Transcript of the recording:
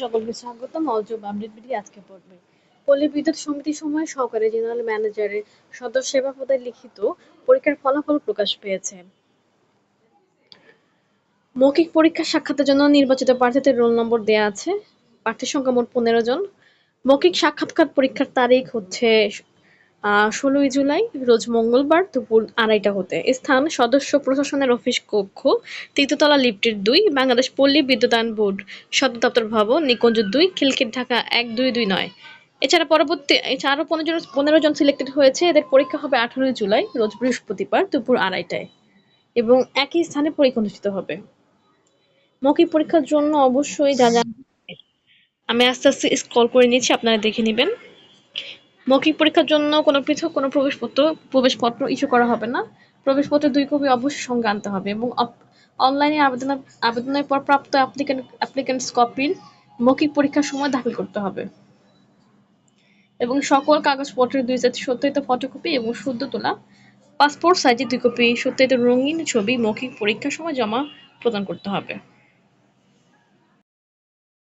সকলকে স্বাগতম। অজব আজকে পড়বে পল্লী বিদ্যুৎ সময় সহকারী জেনারেল ম্যানেজারের সদস্য সেবা পদে লিখিত পরীক্ষার ফলাফল প্রকাশ পেয়েছে। মৌখিক পরীক্ষা সাক্ষাতের জন্য নির্বাচিত প্রার্থীদের রোল নম্বর দেওয়া আছে। প্রার্থী সংখ্যা মোট পনেরো জন। মৌখিক সাক্ষাৎকার পরীক্ষার তারিখ হচ্ছে ষোলোই জুলাই, রোজ মঙ্গলবার দুপুর আড়াইটা হতে। স্থান, সদস্য প্রশাসনের অফিস কক্ষ তৃতীয়তলা লিফটের দুই, বাংলাদেশ পল্লী বিদ্যুতায়ন বোর্ড, সদর দপ্তর ভবন, নিকুঞ্জ দুই খিলকিট ঢাকা এক, দুই দুই, নয়। এছাড়া পরবর্তী আরও পনেরো জন পনেরো জন সিলেক্টেড হয়েছে। এদের পরীক্ষা হবে আঠারোই জুলাই, রোজ বৃহস্পতিবার দুপুর আড়াইটায়। এবং একই স্থানে পরীক্ষা অনুষ্ঠিত হবে। মৌখিক পরীক্ষার জন্য অবশ্যই যা যা আমি আস্তে আস্তে স্ক্রল করে নিচ্ছি, আপনারা দেখে নেবেন। মৌখিক পরীক্ষার জন্য কোনো পৃথক কোনো প্রবেশপত্র প্রবেশপত্র ইস্যু করা হবে না। প্রবেশপত্রের দুই কপি অবশ্যই সঙ্গে আনতে হবে এবং অনলাইনে আবেদন আবেদনের পর প্রাপ্ত অ্যাপ্লিকেন্ট অ্যাপ্লিকেন্টস কপির মৌখিক পরীক্ষার সময় দাখিল করতে হবে। এবং সকল কাগজপত্রের দুই সেট সত্যায়িত ফটোকপি এবং শুদ্ধ তোলা, পাসপোর্ট সাইজের দুই কপি, সত্যায়িত রঙিন ছবি মৌখিক পরীক্ষার সময় জমা প্রদান করতে হবে।